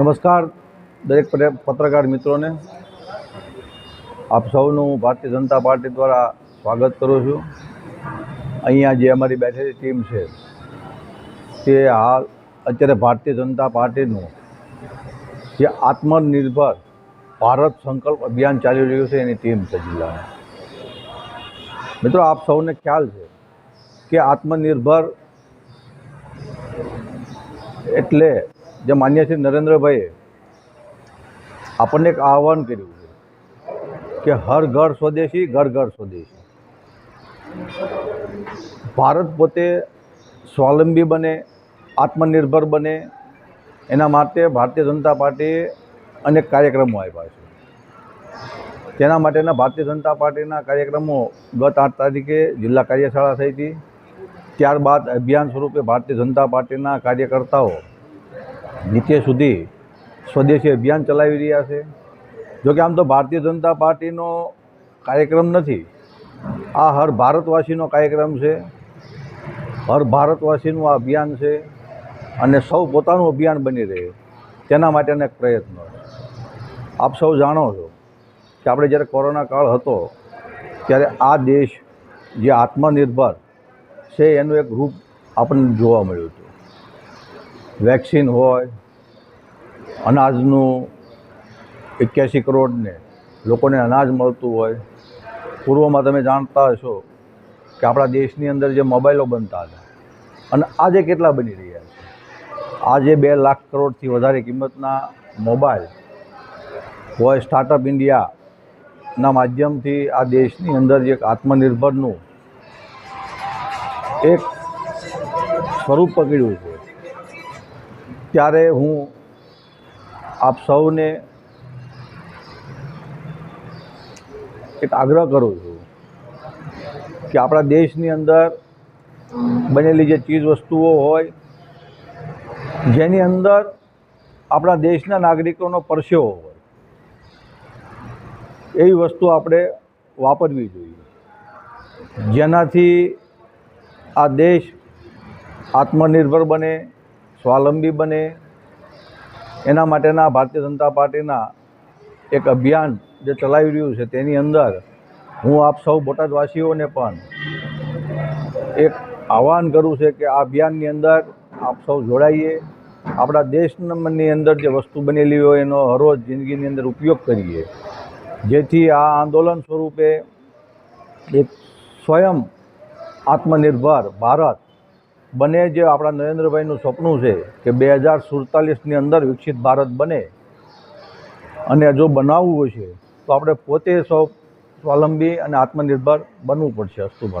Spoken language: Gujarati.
નમસ્કાર દરેક પત્રકાર મિત્રોને. આપ સૌનું ભારતીય જનતા પાર્ટી દ્વારા સ્વાગત કરું છું. અહીંયા જે અમારી બેઠેલી ટીમ છે તે હાલ અત્યારે ભારતીય જનતા પાર્ટીનું જે આત્મનિર્ભર ભારત સંકલ્પ અભિયાન ચાલી રહ્યું છે એની ટીમ છે જિલ્લાની. મિત્રો આપ સૌને ખ્યાલ છે કે આત્મનિર્ભર એટલે જે માન્ય શ્રી નરેન્દ્રભાઈએ આપણને એક આહવાન કર્યું છે કે હર ઘર સ્વદેશી, ઘર ઘર સ્વદેશી. ભારત પોતે સ્વાવલંબી બને, આત્મનિર્ભર બને, એના માટે ભારતીય જનતા પાર્ટીએ અનેક કાર્યક્રમો આપ્યા છે. તેના માટેના ભારતીય જનતા પાર્ટીના કાર્યક્રમો ગત આઠ તારીખે જિલ્લા કાર્યશાળા થઈ હતી. ત્યારબાદ અભિયાન સ્વરૂપે ભારતીય જનતા પાર્ટીના કાર્યકર્તાઓ નીચે સુધી સ્વદેશી અભિયાન ચલાવી રહ્યા છે. જોકે આમ તો ભારતીય જનતા પાર્ટીનો કાર્યક્રમ નથી. આ હર ભારતવાસીનો કાર્યક્રમ છે. હર ભારતવાસીનું આ અભિયાન છે અને સૌ પોતાનું અભિયાન બની રહે તેના માટેના એક પ્રયત્નો આપ સૌ જાણો છો કે આપણે જ્યારે કોરોના કાળ હતો, ત્યારે આ દેશ જે આત્મનિર્ભર છે એનું એક રૂપ આપણને જોવા મળ્યું હતું. વેક્સિન હોય, અનાજનું એક્યાસી કરોડને લોકોને અનાજ મળતું હોય. પૂર્વમાં તમે જાણતા હશો કે આપણા દેશની અંદર જે મોબાઈલો બનતા હતા અને આજે કેટલા બની રહ્યા છે. આજે બે લાખ કરોડથી વધારે કિંમતના મોબાઈલ હોય સ્ટાર્ટઅપ ઇન્ડિયાના માધ્યમથી આ દેશની અંદર જે આત્મનિર્ભરનું એક સ્વરૂપ પકડ્યું છે. ત્યારે હું આપ સૌને એક આગ્રહ કરું છું કે આપણા દેશની અંદર બનેલી જે ચીજ વસ્તુઓ હોય, જેની અંદર આપણા દેશના નાગરિકોનો પરસેવો હોય, એવી વસ્તુ આપણે વાપરવી જોઈએ. જેનાથી આ દેશ આત્મનિર્ભર બને, સ્વાવલંબી બને. એના માટેના ભારતીય જનતા પાર્ટીના એક અભિયાન જે ચલાવી રહ્યું છે તેની અંદર હું આપ સૌ બોટાદવાસીઓને પણ એક આહ્વાન કરું છે કે આ અભિયાનની અંદર આપ સૌ જોડાઈએ. આપણા દેશની અંદર જે વસ્તુ બનેલી હોય એનો હરોજ જિંદગીની અંદર ઉપયોગ કરીએ. જેથી આ આંદોલન સ્વરૂપે એક સ્વયં આત્મનિર્ભર ભારત. બને જે આપણા નરેન્દ્રભાઈનું સપનું છે કે બે હજાર સુડતાલીસની અંદર વિકસિત ભારત બને અને જો બનાવવું હશે તો આપણે પોતે સૌ સ્વાવલંબી અને આત્મનિર્ભર બનવું પડશે અસ્તુ